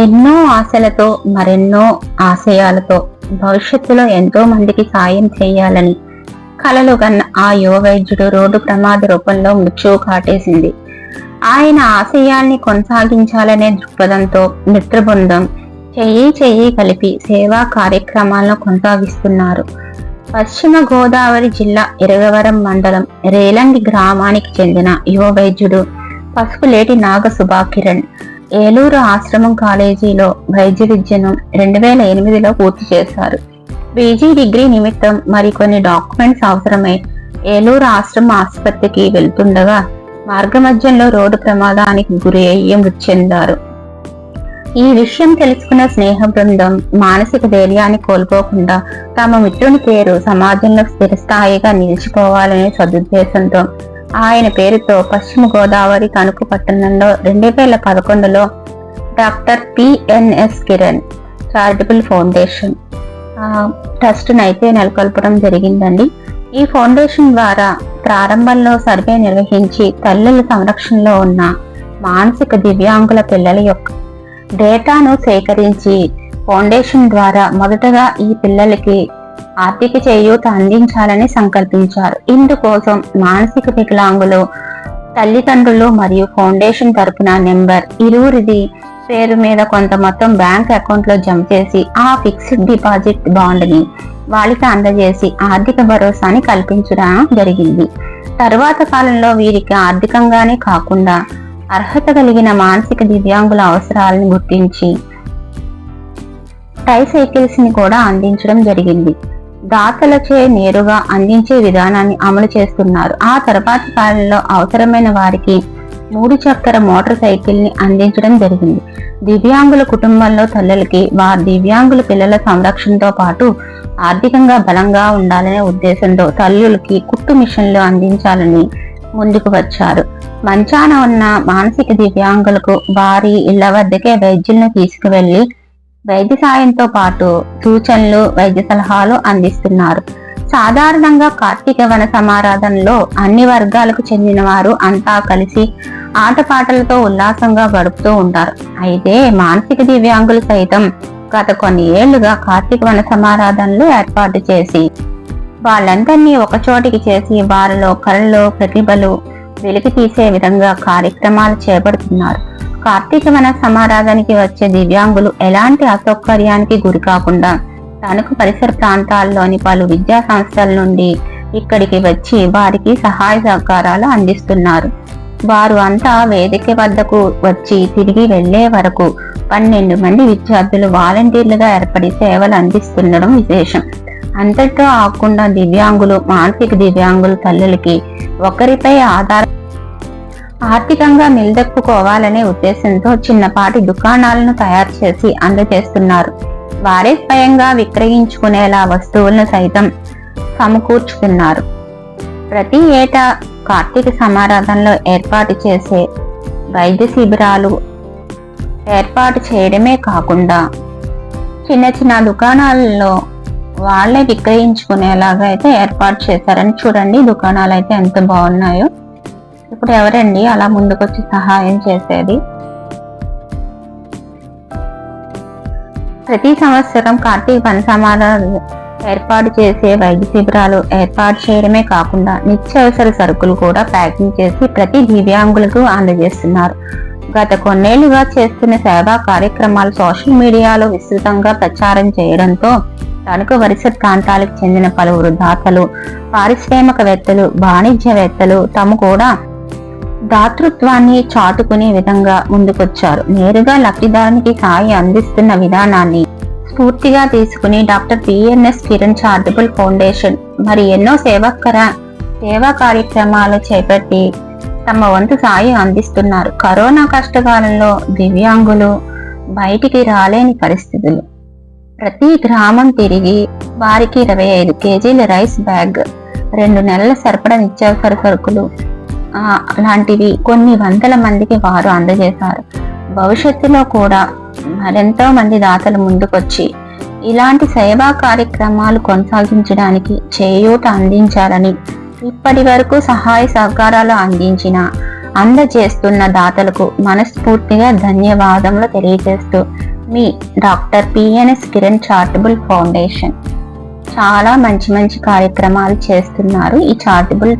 ఎన్నో ఆశలతో మరెన్నో ఆశయాలతో భవిష్యత్తులో ఎంతో మందికి సాయం చేయాలని కలలు కన్న ఆ యువ వైద్యుడు రోడ్డు ప్రమాద రూపంలో మృత్యువు కాటేసింది. ఆయన ఆశయాల్ని కొనసాగించాలనే దృక్పథంతో మిత్రబృందం చెయ్యి చెయ్యి కలిపి సేవా కార్యక్రమాలను కొనసాగిస్తున్నారు. పశ్చిమ గోదావరి జిల్లా ఇరగవరం మండలం రేలంగి గ్రామానికి చెందిన యువ వైద్యుడు పసుపులేటి నాగ సుభాకిరణ్ ఏలూరు ఆశ్రమం కాలేజీలో వైద్య విద్యను రెండు వేల ఎనిమిదిలో పూర్తి చేశారు. పీజీ డిగ్రీ నిమిత్తం మరికొన్ని డాక్యుమెంట్స్ అవసరమై ఏలూరు ఆశ్రమ ఆసుపత్రికి వెళ్తుండగా మార్గమధ్యంలో రోడ్డు ప్రమాదానికి గురి అయ్యి మృతి చెందారు. ఈ విషయం తెలుసుకున్న స్నేహ బృందం మానసిక ధైర్యాన్ని కోల్పోకుండా తమ మిత్రుని పేరు సమాజంలో స్థిరస్థాయిగా నిలిచిపోవాలనే సదుద్దేశంతో ఆయన పేరుతో పశ్చిమ గోదావరి తణుకు పట్టణంలో రెండు వేల పదకొండులో doctor PNS Kiran charitable foundation trust అయితే నెలకొల్పడం జరిగిందండి. ఈ ఫౌండేషన్ ద్వారా ప్రారంభంలో సర్వే నిర్వహించి తల్లుల సంరక్షణలో ఉన్న మానసిక దివ్యాంగుల పిల్లల యొక్క డేటాను సేకరించి ఫౌండేషన్ ద్వారా మొదటగా ఈ పిల్లలకి ఆర్థిక చేయూత అందించాలని సంకల్పించారు. ఇందుకోసం మానసిక వికలాంగులు తల్లిదండ్రులు మరియు ఫౌండేషన్ తరపున నెంబర్ ఇరువురిది పేరు మీద కొంత మొత్తం బ్యాంక్ అకౌంట్లో జమ చేసి ఆ ఫిక్స్డ్ డిపాజిట్ బాండ్ని వాళ్ళకి అందజేసి ఆర్థిక భరోసాని కల్పించడం జరిగింది. తరువాత కాలంలో వీరికి ఆర్థికంగానే కాకుండా అర్హత కలిగిన మానసిక దివ్యాంగుల అవసరాలను గుర్తించి టై సైకిల్స్ని కూడా అందించడం జరిగింది. దాతలచే నేరుగా అందించే విధానాన్ని అమలు చేస్తున్నారు. ఆ తర్వాతి కాలంలో అవసరమైన వారికి మూడు చక్కెర మోటార్ సైకిల్ని అందించడం జరిగింది. దివ్యాంగుల కుటుంబంలో తల్లులకి వారి దివ్యాంగుల పిల్లల సంరక్షణతో పాటు ఆర్థికంగా బలంగా ఉండాలనే ఉద్దేశంతో తల్లులకి కుట్టు మిషన్లు అందించాలని ముందుకు వచ్చారు. మంచాన ఉన్న మానసిక దివ్యాంగులకు వారి ఇళ్ళ వద్దకే వైద్యులను తీసుకువెళ్ళి వైద్య సాయంతో పాటు సూచనలు వైద్య సలహాలు అందిస్తున్నారు. సాధారణంగా కార్తీక వన సమారాధనలో అన్ని వర్గాలకు చెందిన వారు అంతా కలిసి ఆటపాటలతో ఉల్లాసంగా గడుపుతూ ఉంటారు. అయితే మానసిక దివ్యాంగులు సైతం గత కొన్ని ఏళ్ళుగా కార్తీక వన సమారాధనలు ఏర్పాటు చేసి వాళ్ళందరినీ ఒక చోటికి చేసి వారిలో కళలు ప్రతిభలు వెలికి తీసే విధంగా కార్యక్రమాలు చేపడుతున్నారు. కార్తీక వన సమారాధనకి వచ్చే దివ్యాంగులు ఎలాంటి అసౌకర్యానికి గురి కాకుండా తణుకు పరిసర ప్రాంతాల్లోని పలు విద్యా సంస్థల నుండి ఇక్కడికి వచ్చి వారికి సహాయ సహకారాలు అందిస్తున్నారు. వారు అంతా వేదిక వద్దకు వచ్చి తిరిగి వెళ్ళే వరకు పన్నెండు మంది విద్యార్థులు వాలంటీర్లుగా ఏర్పడి సేవలు అందిస్తుండడం విశేషం. అంతటా ఆకుండా దివ్యాంగులు మానసిక దివ్యాంగుల తల్లులకి ఒకరిపై ఆధార ఆర్థికంగా నిలదొక్కుకోవాలనే ఉద్దేశంతో చిన్నపాటి దుకాణాలను తయారు చేసి అందజేస్తున్నారు. వారే స్వయంగా విక్రయించుకునేలా వస్తువులను సైతం సమకూర్చుతున్నారు ప్రతి ఏటా కార్తీక సమారాధనలో ఏర్పాటు చేసే వైద్య శిబిరాలు ఏర్పాటు చేయడమే కాకుండా చిన్న చిన్న దుకాణాలలో వాళ్ళే విక్రయించుకునేలాగా అయితే ఏర్పాటు చేశారని చూడండి. దుకాణాలు అయితే ఎంత బాగున్నాయో. ఇప్పుడు ఎవరండి? అలా ముందుకొచ్చి సహాయం చేసేది? ప్రతి సంవత్సరం కార్తీక పనసమారాలు ఏర్పాటు చేసే వైద్య శిబిరాలు ఏర్పాటు చేయడమే కాకుండా నిత్యావసర సరుకులు కూడా ప్యాకింగ్ చేసి ప్రతి దివ్యాంగులకు అందజేస్తున్నారు. గత కొన్నేళ్ళుగా చేస్తున్న సేవా కార్యక్రమాలు సోషల్ మీడియాలో విస్తృతంగా ప్రచారం చేయడంతో తణుకు వరుస ప్రాంతాలకు చెందిన పలువురు దాతలు పారిశ్రామికవేత్తలు వాణిజ్యవేత్తలు తమ కూడా దాతృత్వాన్ని చాటుకునే విధంగా ముందుకొచ్చారు. నేరుగా లబ్ధిదారునికి సాయి అందిస్తున్న విధానాన్ని స్ఫూర్తిగా తీసుకుని doctor PNS Kiran charitable foundation మరి ఎన్నో సేవకర సేవా కార్యక్రమాలు చేపట్టి తమ వంతు సాయం అందిస్తున్నారు. కరోనా కష్టకాలంలో దివ్యాంగులు బయటికి రాలేని పరిస్థితులు. ప్రతి గ్రామం తిరిగి వారికి ఇరవై ఐదు కేజీల రైస్ బ్యాగ్ రెండు నెలల సరిపడా నిత్యావసర సరుకులు లాంటివి అలాంటివి కొన్ని వందల మందికి వారు అందజేశారు. భవిష్యత్తులో కూడా మరెంతో మంది దాతలు ముందుకొచ్చి ఇలాంటి సేవా కార్యక్రమాలు కొనసాగించడానికి చేయూట అందించాలని ఇప్పటి వరకు సహాయ సహకారాలు అందించిన అందజేస్తున్న దాతలకు మనస్ఫూర్తిగా ధన్యవాదములు తెలియజేస్తూ మీ doctor PNS Kiran charitable foundation. చాలా మంచి మంచి కార్యక్రమాలు చేస్తున్నారు ఈ చారిటబుల్